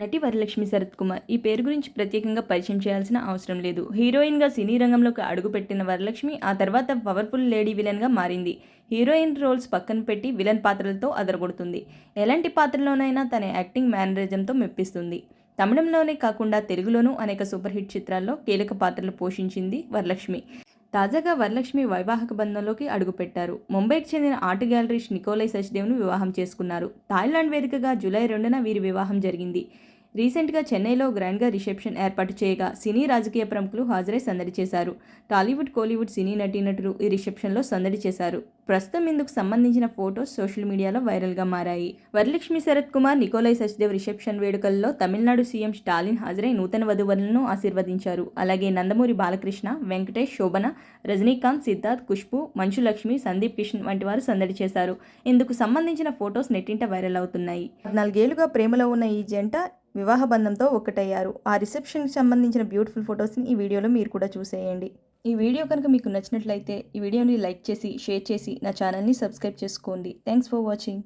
నటి వరలక్ష్మి శరత్ కుమార్ ఈ పేరు గురించి ప్రత్యేకంగా పరిచయం చేయాల్సిన అవసరం లేదు. హీరోయిన్గా సినీ రంగంలోకి అడుగుపెట్టిన వరలక్ష్మి ఆ తర్వాత పవర్ఫుల్ లేడీ విలన్గా మారింది. హీరోయిన్ రోల్స్ పక్కన పెట్టి విలన్ పాత్రలతో అదరగొడుతుంది. ఎలాంటి పాత్రలోనైనా తన యాక్టింగ్ మేనరిజంతో మెప్పిస్తుంది. తమిళంలోనే కాకుండా తెలుగులోనూ అనేక సూపర్ హిట్ చిత్రాల్లో కీలక పాత్రలు పోషించింది వరలక్ష్మి. తాజాగా వరలక్ష్మి వైవాహిక బంధంలోకి అడుగుపెట్టారు. ముంబైకి చెందిన ఆర్ట్ గ్యాలరీ నికోలై సచ్దేవ్ను వివాహం చేసుకున్నారు. థాయిలాండ్ వేదికగా జూలై రెండున వీరి వివాహం జరిగింది. రీసెంట్గా చెన్నైలో గ్రాండ్గా రిసెప్షన్ ఏర్పాటు చేయగా సినీ రాజకీయ ప్రముఖులు హాజరై సందడి చేశారు. టాలీవుడ్ కోలీవుడ్ సినీ నటీనటులు ఈ రిసెప్షన్లో సందడి చేశారు. ప్రస్తుతం ఇందుకు సంబంధించిన ఫోటోస్ సోషల్ మీడియాలో వైరల్గా మారాయి. వరలక్ష్మి శరత్ కుమార్ నికోలై సచ్దేవ్ రిసెప్షన్ వేడుకల్లో తమిళనాడు సీఎం స్టాలిన్ హాజరై నూతన వధువరులను ఆశీర్వదించారు. అలాగే నందమూరి బాలకృష్ణ వెంకటేష్ శోభన రజనీకాంత్ సిద్ధార్థ్ ఖుష్బు మంచులక్ష్మి సందీప్ కిషన్ వంటి వారు సందడి చేశారు. ఇందుకు సంబంధించిన ఫొటోస్ నెట్టింట వైరల్ అవుతున్నాయి. పద్నాలుగేళ్ళుగా ప్రేమలో ఉన్న ఈ జంట వివాహ బంధంతో ఒక్కటయ్యారు. ఆ రిసెప్షన్కి సంబంధించిన బ్యూటిఫుల్ ఫొటోస్ని ఈ వీడియోలో మీరు కూడా చూసేయండి. ఈ వీడియో కనుక మీకు నచ్చినట్లయితే ఈ వీడియోని లైక్ చేసి షేర్ చేసి నా ఛానల్ని సబ్స్క్రైబ్ చేసుకోండి. Thanks for watching.